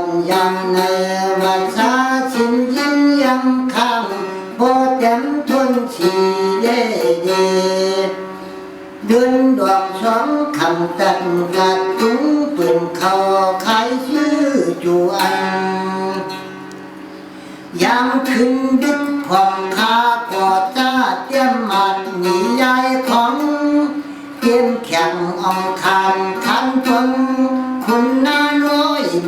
นย่งในวัชาชินยิ้ยังคำโบเต็มทุนชีเดเดเดือนดอกสองคำตันกัดจุ้งตุ่นเขาขชื่อจวนยามขึ้นดึกผ่องคากอดจ้าเตี้ยมมัดหนียายของเตี้ยมแข็งอ่องคันคันจน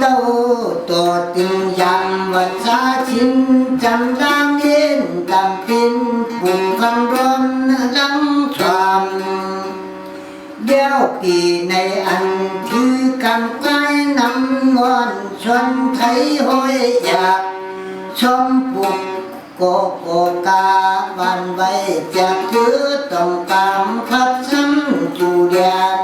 ต่อตังยการเย็นเลยนาทัญญาปวังหากโยยก็ยัดยืนเปียดไทยดินเต้าตัวติงยังวัชาชินจำดางเย็นดำปินปุ่มคันร้อนลังชามเดียวปีในอันคือกันใกล้นำงอนชวนไทยห้อยอยากชมปุกโกโกกาวันไว้จะคือต้องตามพัดซ้ำจูเดียน